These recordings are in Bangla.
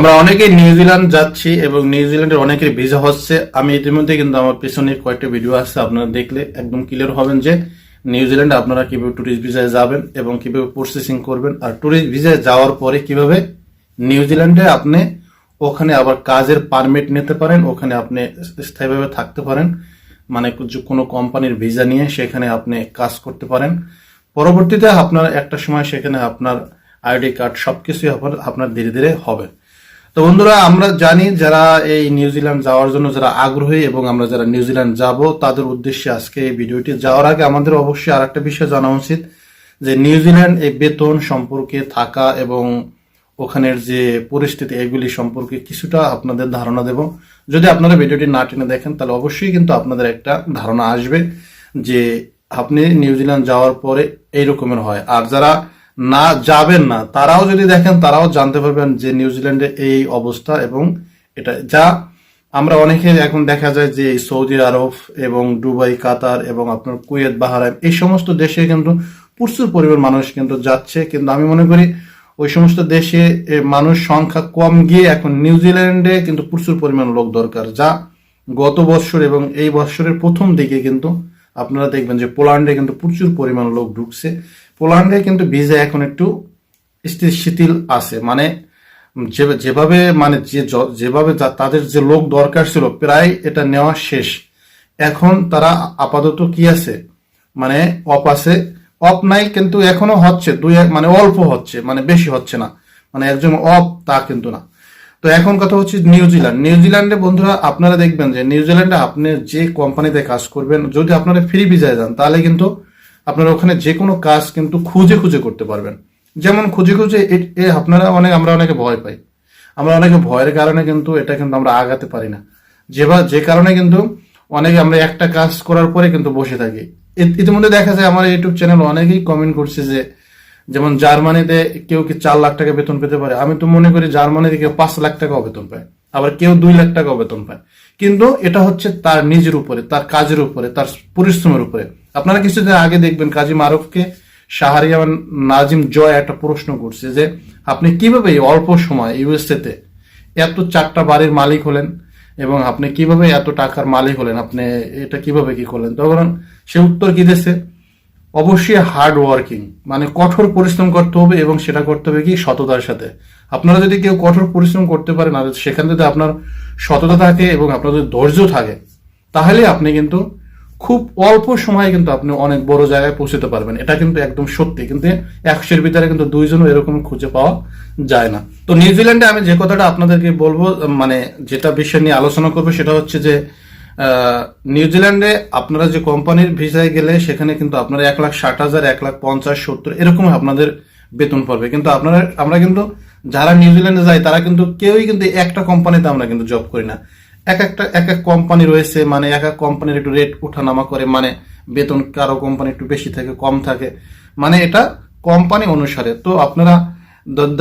আমরা অনেকে নিউজিল্যান্ড যাচ্ছি এবং নিউজিল্যান্ডের অনেকের ভিসা হচ্ছে। আমি ইতিমধ্যে কিন্তু আমার পেছনে কয়েকটা ভিডিও আসছে আপনারা দেখলে একদম ক্লিয়ার হবেন যে নিউজিল্যান্ডে আপনারা কীভাবে ট্যুরিস্ট ভিসায় যাবেন এবং কীভাবে প্রসেসিং করবেন আর ট্যুরিস্ট ভিসায় যাওয়ার পরে কীভাবে নিউজিল্যান্ডে আপনি ওখানে আবার কাজের পারমিট নিতে পারেন, ওখানে আপনি স্থায়ীভাবে থাকতে পারেন। মানে কোনো কোম্পানির ভিসা নিয়ে সেখানে আপনি কাজ করতে পারেন। পরবর্তীতে আপনার একটা সময় সেখানে আপনার আইডি কার্ড সবকিছুই আপনার আপনার ধীরে ধীরে হবে। তো বন্ধুরা, আমরা জানি যারা এই নিউজিল্যান্ড যাওয়ার জন্য যারা আগ্রহী এবং আমরা যারা নিউজিল্যান্ড যাব, তাদের উদ্দেশ্যে আজকে এই ভিডিওটি যাওয়ার আগে আমাদের অবশ্যই আর একটা বিষয় জানা উচিত, যে নিউজিল্যান্ড এই বেতন সম্পর্কে থাকা এবং ওখানের যে পরিস্থিতি, এগুলি সম্পর্কে কিছুটা আপনাদের ধারণা দেব। যদি আপনারা ভিডিওটি না টেনে দেখেন, তাহলে অবশ্যই কিন্তু আপনাদের একটা ধারণা আসবে, যে আপনি নিউজিল্যান্ড যাওয়ার পরে এই রকমের হয়। আর যারা না যাবেন না, তারাও যদি দেখেন, তারাও জানতে পারবেন যে নিউজিল্যান্ডে এই অবস্থা এবং এটা যা আমরা অনেকে এখন দেখা যায় যে সৌদি আরব এবং দুবাই, কাতার এবং আপনার কুয়েত, বাহারাইন, এই সমস্ত দেশে কিন্তু প্রচুর পরিমাণ মানুষ কিন্তু যাচ্ছে। কিন্তু আমি মনে করি ওই সমস্ত দেশে মানুষ সংখ্যা কম গিয়ে এখন নিউজিল্যান্ডে কিন্তু প্রচুর পরিমাণ লোক দরকার, যা গত বছর এবং এই বছরের প্রথম দিকে কিন্তু আপনারা দেখবেন যে পোল্যান্ডে কিন্তু প্রচুর পরিমাণ লোক ঢুকছে। পোল্যান্ডে কিন্তু ভিসা এখন একটু শিথিল আছে। মানে যেভাবে মানে যে যেভাবে তাদের যে লোক দরকার ছিল, প্রায় এটা নেওয়া শেষ। এখন তারা আপাতত কি আছে? মানে অপ আছে। অপ নাই কিন্তু এখনও হচ্ছে। দুই এক- মানে অল্প হচ্ছে। মানে বেশি হচ্ছে না। মানে একজন অপ তা কিন্তু না। তো এখন কথা হচ্ছে নিউজিল্যান্ড। নিউজিল্যান্ডে বন্ধুরা, আপনারা দেখবেন যে, নিউজিল্যান্ডে আপনি যে কোম্পানিতে কাজ করবেন, যদি আপনারা ফ্রি ভিসায় যান, তাহলে কিন্তু আপনারা ওখানে যে কোনো কাজ কিন্তু খুঁজে খুঁজে করতে পারবেন। যেমন খুঁজে খুঁজে আপনারা অনেক, আমরা অনেকে ভয় পাই। আমরা অনেকে ভয়ের কারণে কিন্তু এটা কিন্তু আমরা আগাতে পারি না। যে বা, যে কারণে কিন্তু অনেকে আমরা একটা কাজ করার পরে কিন্তু বসে থাকি। ইতিমধ্যে দেখা যায় আমার ইউটিউব চ্যানেল অনেকেই কমেন্ট করছে যে, যেমন জার্মানিতে কেউ কি চার লাখ টাকা বেতন পেতে পারে? আমি তো মনে করি জার্মানিতে কেউ পাঁচ লাখ টাকাও বেতন পায়। আবার কেউ দুই লাখ টাকাও বেতন পায়। কিন্তু এটা হচ্ছে তার নিজের উপরে, তার কাজের উপরে, তার পরিশ্রমের উপরে। আপনারা কিছুদিন আগে দেখবেন কাজী মারুফকে শাহরিয়ার নাজিম জয় একটা প্রশ্ন করছে যে, আপনি কীভাবে অল্প সময় ইউএসএ তে এত চারটা বাড়ির মালিক হলেন এবং আপনি কীভাবে এত টাকার মালিক হলেন? আপনি এটা কীভাবে কি করলেন? তখন সে উত্তর কি দিয়েছে? অবশ্যই হার্ড ওয়ার্কিং মানে কঠোর পরিশ্রম করতে হবে এবং সেটা করতে হবে কি? সততার সাথে। আপনারা যদি কেউ কঠোর পরিশ্রম করতে পারেন আর সেখানে যদি আপনার সততা থাকে এবং আপনার যদি ধৈর্য থাকে, তাহলে আপনি কিন্তু খুব অল্প সময়ে কিন্তু আপনি অনেক বড় জায়গায় পৌঁছতে পারবেন। এটা কিন্তু একদম সত্যি। কিন্তু একশোর ভিতরে কিন্তু দুইজনও এরকম খুঁজে পাওয়া যায় না। তো নিউজিল্যান্ডে আমি যে কথাটা আপনাদেরকে বলব মানে যেটা বিষয় নিয়ে আলোচনা করব, সেটা হচ্ছে যে নিউজিল্যান্ডে আপনারা যে কোম্পানির ভিসায় গেলে সেখানে কিন্তু আপনারা এক লাখ ষাট হাজার, এক লাখ পঞ্চাশ, সত্তর এরকম আপনাদের বেতন পড়বে। কিন্তু আপনারা, আমরা কিন্তু যারা নিউজিল্যান্ডে যাই, তারা কিন্তু কেউই কিন্তু একটা কোম্পানিতে আমরা কিন্তু জব করি না। এক একটা, এক এক কোম্পানি রয়েছে মানে এক এক কোম্পানির একটু রেট ওঠানামা করে মানে বেতন কারও কোম্পানি একটু বেশি থাকে, কম থাকে। মানে এটা কোম্পানি অনুসারে। তো আপনারা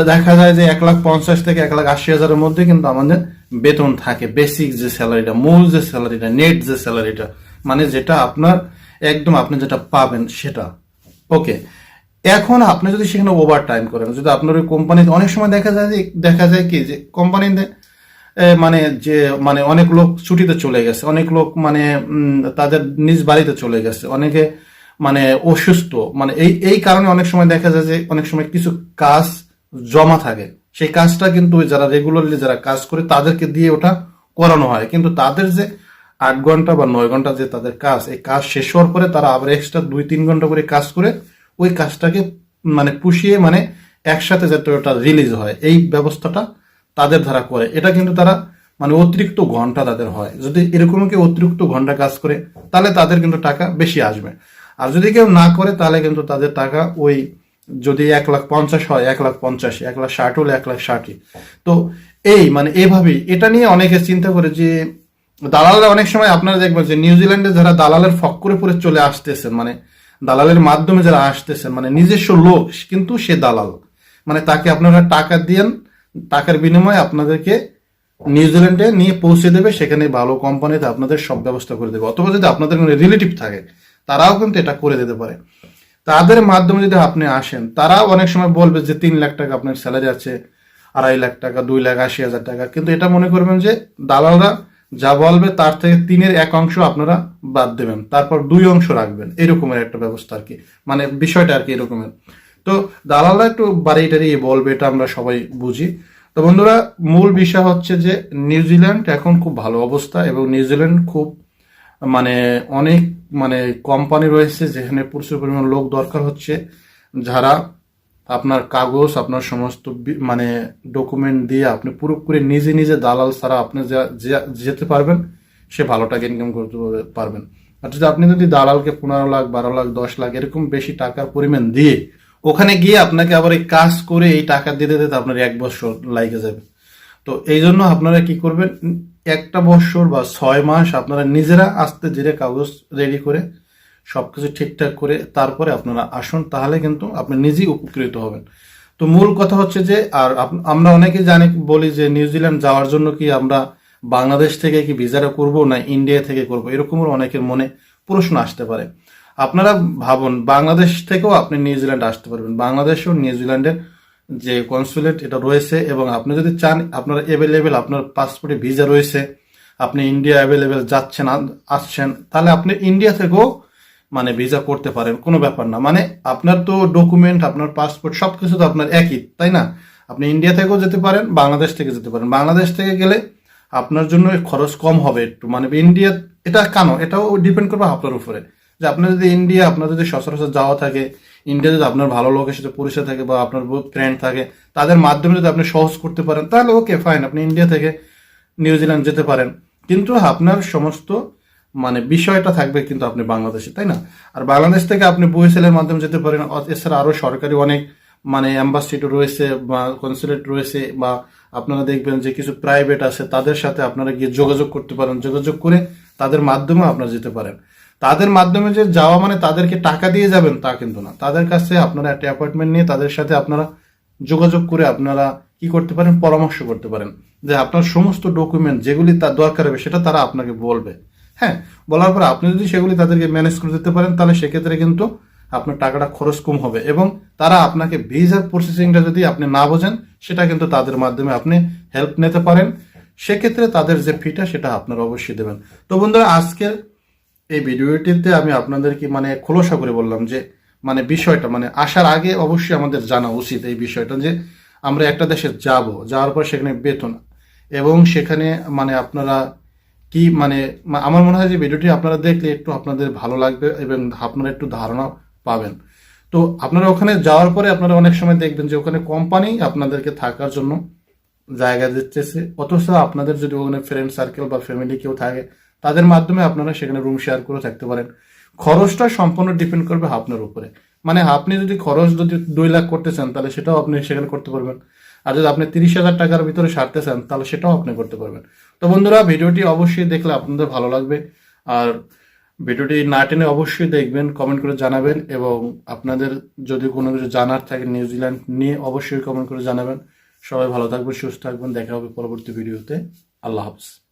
দেখা যায় যে এক লাখ পঞ্চাশ থেকে এক লাখ আশি হাজারের মধ্যে কিন্তু আমাদের বেতন থাকে বেসিক যে স্যালারিটা মূল যে স্যালারিটা নেট যে স্যালারিটা মানে যেটা আপনার একদম আপনি যেটা পাবেন সেটা। ওকে। এখন আপনি যদি সেখানে ওভার টাইম করেন, যদি আপনার ওই কোম্পানিতে অনেক সময় দেখা যায় যে, দেখা যায় কি যে কোম্পানিতে মানে যে মানে অনেক লোক ছুটিতে চলে গেছে, অনেক লোক মানে তাদের নিজ বাড়িতে চলে গেছে, অনেকে মানে অসুস্থ মানে এই এই কারণে অনেক সময় দেখা যায় যে, অনেক সময় কিছু কাজ জমা থাকে, সেই কাজটা কিন্তু যারা রেগুলারলি যারা কাজ করে তাদেরকে দিয়ে ওটা করানো হয়, কিন্তু তাদের যে আট ঘণ্টা বা নয় ঘণ্টা যে তাদের কাজ, এই কাজ শেষ হওয়ার পরে তারা আবার এক্সট্রা দুই, তিন ঘণ্টা করে কাজ করে ওই কাজটাকে মানে পুষিয়ে মানে একসাথে যাতে ওটা রিলিজ হয়, এই ব্যবস্থাটা তাদের দ্বারা করে। এটা কিন্তু তারা মানে অতিরিক্ত ঘণ্টা তাদের হয়। যদি এরকম কেউ অতিরিক্ত ঘণ্টা কাজ করে, তাহলে তাদের কিন্তু টাকা বেশি আসবে। আর যদি কেউ না করে, তাহলে কিন্তু তাদের টাকা ওই যদি এক লাখ পঞ্চাশ হয়, এক লাখ পঞ্চাশ, এক লাখ ষাট হলে এক লাখ ষাটই। তো এই মানে এভাবেই এটা নিয়ে অনেকে চিন্তা করে যে দালালরা অনেক সময় আপনারা দেখবেন যে নিউজিল্যান্ডে যারা দালালের ফক্করে পরে চলে আসতেছেন মানে দালালের মাধ্যমে যারা আসতেছেন মানে নিজস্ব লোক, কিন্তু সে দালাল। মানে তাকে আপনারা টাকা দিয়েন টাকার বিনিময়ে আপনাদেরকে নিউজিল্যান্ডে নিয়ে পৌঁছে দেবে, সেখানে ভালো কোম্পানিতে আপনাদের সব ব্যবস্থা করে দেবে। অথবা যদি আপনাদের কোনো রিলেটিভ থাকে, তারাও কিন্তু এটা করে দিতে পারে। তাদের মাধ্যমে যদি আপনি আসেন তারাও অনেক সময় বলবে যে তিন লাখ টাকা আপনার স্যালারি আছে, আড়াই লাখ টাকা, দুই লাখ আশি হাজার টাকা। কিন্তু এটা মনে করবেন যে দালালরা যা বলবে তার থেকে তিনের এক অংশ আপনারা বাদ দেবেন। তারপর দুই অংশ রাখবেন। এরকমের একটা ব্যবস্থা আর কি। মানে বিষয়টা আর কি এরকমের। তো দালালরা একটু বাড়িয়ে টাড়িয়ে বলবে, এটা আমরা সবাই বুঝি। তো বন্ধুরা, মূল বিষয় হচ্ছে যে নিউজিল্যান্ড এখন খুব ভালো অবস্থা এবং নিউজিল্যান্ড খুব মানে অনেক মানে কোম্পানি রয়েছে যেখানে প্রচুর পরিমাণ লোক দরকার হচ্ছে, যারা আপনার কাগজ, আপনার সমস্ত মানে ডকুমেন্ট দিয়ে আপনি পুরোপুরি নিজে নিজে দালাল ছাড়া আপনি যা- যা- যেতে পারবেন, সে ভালো টাকা ইনকাম করতে পারবেন। আর যদি আপনি যদি দালালকে পনেরো লাখ, বারো লাখ, দশ লাখ এরকম বেশি টাকার পরিমাণ দিয়ে ওখানে গিয়ে আপনাকে আবার এই কাজ করে এই টাকা দিতে দিতে আপনার এক বছর লাগে যাবে। তো এই জন্য আপনারা কি করবেন? একটা বছর বা ছয় মাস আপনারা নিজেরা আস্তে ধীরে কাগজ রেডি করে সবকিছু ঠিকঠাক করে তারপরে আপনারা আসুন, তাহলে কিন্তু আপনি নিজেই উপকৃত হবেন। তো মূল কথা হচ্ছে যে, আর আমরা অনেকে জানি, বলি যে নিউজিল্যান্ড যাওয়ার জন্য কি আমরা বাংলাদেশ থেকে কি ভিসাটা করব না ইন্ডিয়া থেকে করব? এরকমের অনেকের মনে প্রশ্ন আসতে পারে। আপনারা ভাবুন, বাংলাদেশ থেকেও আপনি নিউজিল্যান্ড আসতে পারবেন। বাংলাদেশেও নিউজিল্যান্ডের যে কনসুলেট এটা রয়েছে এবং আপনি যদি চান, আপনার অ্যাভেলেবেল আপনার পাসপোর্টে ভিসা রয়েছে, আপনি ইন্ডিয়া অ্যাভেলেবেল যাচ্ছেন আসছেন, তাহলে আপনি ইন্ডিয়া থেকেও মানে ভিসা করতে পারেন, কোনো ব্যাপার না। মানে আপনার তো ডকুমেন্ট আপনার পাসপোর্ট সব কিছু তো আপনার একই, তাই না? আপনি ইন্ডিয়া থেকেও যেতে পারেন, বাংলাদেশ থেকে যেতে পারেন। বাংলাদেশ থেকে গেলে আপনার জন্য খরচ কম হবে একটু। মানে ইন্ডিয়া এটা কেন? এটাও ডিপেন্ড করবে আপনার উপরে। যে আপনার যদি ইন্ডিয়া আপনার যদি সচরাচর যাওয়া থাকে ইন্ডিয়া যদি আপনার ভালো লোকের সাথে পরিচয় থাকে বা আপনার ফ্রেন্ড থাকে, তাদের মাধ্যমে যদি আপনি সহজ করতে পারেন, তাহলে ওকে ফাইন আপনি ইন্ডিয়া থেকে নিউজিল্যান্ড যেতে পারেন। কিন্তু আপনার সমস্ত মানে বিষয়টা থাকবে কিন্তু আপনি বাংলাদেশে, তাই না? আর বাংলাদেশ থেকে আপনি বুয়েসেলের মাধ্যমে যেতে পারেন এছাড়া আরও সরকারি অনেক মানে অ্যাম্বাসিডর রয়েছে বা কনসুলেট রয়েছে, বা আপনারা দেখবেন যে কিছু প্রাইভেট আছে, তাদের সাথে আপনারা গিয়ে যোগাযোগ করতে পারেন। যোগাযোগ করে তাদের মাধ্যমে আপনারা যেতে পারেন। তাদের মাধ্যমে যে যাওয়া মানে তাদেরকে টাকা দিয়ে যাবেন তা কিন্তু না। তাদের কাছে আপনারা একটা অ্যাপয়েন্টমেন্ট নিয়ে তাদের সাথে আপনারা যোগাযোগ করে আপনারা কি করতে পারেন, পরামর্শ করতে পারেন। যে আপনার সমস্ত ডকুমেন্ট যেগুলি তার দরকার হবে সেটা তারা আপনাকে বলবে। হ্যাঁ বলার পর আপনি যদি সেগুলি তাদেরকে ম্যানেজ করে দিতে পারেন, তাহলে সেক্ষেত্রে কিন্তু আপনার টাকাটা খরচ কম হবে এবং তারা আপনাকে ভিসার প্রসেসিংটা যদি আপনি না বোঝেন, সেটা কিন্তু তাদের মাধ্যমে আপনি হেল্প নিতে পারেন। সেক্ষেত্রে তাদের যে ফিটা সেটা আপনারা অবশ্যই দেবেন। তো বন্ধুরা, আজকের এই ভিডিওটিতে আমি আপনাদেরকে মানে খোলসা করে বললাম যে মানে বিষয়টা মানে আসার আগে অবশ্যই আমাদের জানা উচিত এই বিষয়টা যে, আমরা একটা দেশে যাব, যাওয়ার পর সেখানে বেতন এবং সেখানে মানে আপনারা কি মানে আমার মনে হয় যে ভিডিওটি আপনারা দেখলে একটু আপনাদের ভালো লাগবে এবং আপনারা একটু ধারণা পাবেন। তো আপনারা ওখানে যাওয়ার পরে আপনারা অনেক সময় দেখবেন যে ওখানে কোম্পানি আপনাদেরকে থাকার জন্য জায়গা দিচ্ছে অথচ আপনাদের যদি ওখানে ফ্রেন্ড সার্কেল বা ফ্যামিলি কেউ থাকে তাদের মাধ্যমে আপনারা সেখানে রুম শেয়ার করে থাকতে পারেন। খরচটা সম্পূর্ণ ডিপেন্ড করবে আপনার উপরে। মানে আপনি যদি খরচ যদি দুই লাখ করতে চান, তাহলে সেটাও আপনি সেখানে করতে পারবেন। আর যদি আপনি তিরিশ হাজার টাকার ভিতরে সারতে চান, তাহলে সেটাও আপনি করতে পারবেন। তো বন্ধুরা, ভিডিওটি অবশ্যই দেখলে আপনাদের ভালো লাগবে। আর ভিডিওটি না টেনে অবশ্যই দেখবেন কমেন্ট করে জানাবেন এবং আপনাদের যদি কোনো কিছু জানার থাকে নিউজিল্যান্ড নিয়ে অবশ্যই কমেন্ট করে জানাবেন। সবাই ভালো থাকবেন, সুস্থ থাকবেন। দেখা হবে পরবর্তী ভিডিওতে। আল্লাহ হাফিজ।